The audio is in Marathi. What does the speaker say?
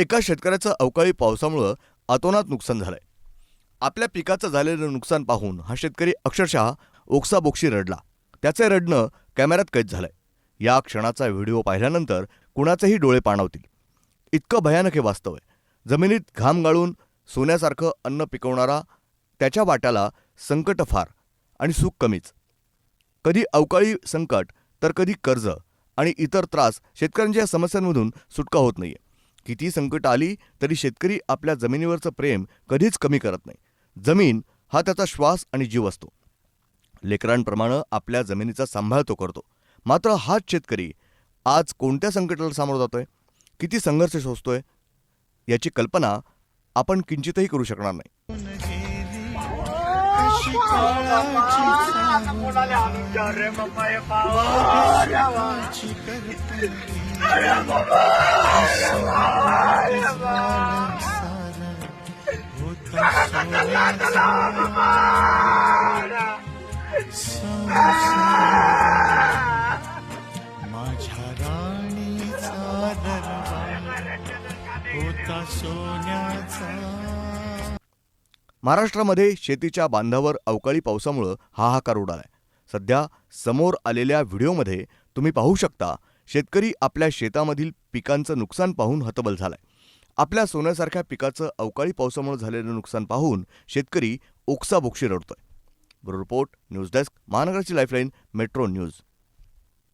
एका शेतकऱ्याचं अवकाळी पावसामुळं अतोनात नुकसान झालंय. आपल्या पिकाचं झालेलं नुकसान पाहून हा शेतकरी अक्षरशः ओक्साबोक्षी रडला. त्याचे रडणं कॅमेऱ्यात कैद झालंय. या क्षणाचा व्हिडिओ पाहिल्यानंतर कुणाचेही डोळे पाणावतील. इतकं भयानक हे वास्तव आहे. जमिनीत घाम गाळून सोन्यासारखं अन्न पिकवणारा त्याच्या वाट्याला संकट फार आणि सुख कमीच. कधी अवकाळी संकट तर कधी कर्ज आणि इतर त्रास शेतकऱ्यांच्या समस्यांमधून सुटका होत नाहीये. किती संकट आली तरी शेतकरी आपल्या जमिनीवरचं प्रेम कधीच कमी करत नाही. जमीन हा त्याचा श्वास आणि जीव असतो. लेकरांप्रमाणे आपल्या जमिनीचा सांभाळ तो करतो. मात्र हाच शेतकरी आज कोणत्या संकटाला सामोरं जातोय? किती संघर्ष सोसतोय याची कल्पना आपण किंचितही करू शकणार नाही. माझ्या राणीचा दरबार होता सोन्याचा महाराष्ट्रामध्ये शेतीच्या बांधावर अवकाळी पावसामुळं हाहाकार उडालाय. सध्या समोर आलेल्या व्हिडिओमध्ये तुम्ही पाहू शकता शेतकरी आपल्या शेतामधील पिकांचं नुकसान पाहून हतबल झालाय. आपल्या सोन्यासारख्या पिकाचं अवकाळी पावसामुळे झालेलं नुकसान पाहून शेतकरी ओक्साबोक्षी रडतोय. ब्युरो रिपोर्ट न्यूज डेस्क महानगराची लाईफलाईन मेट्रो न्यूज.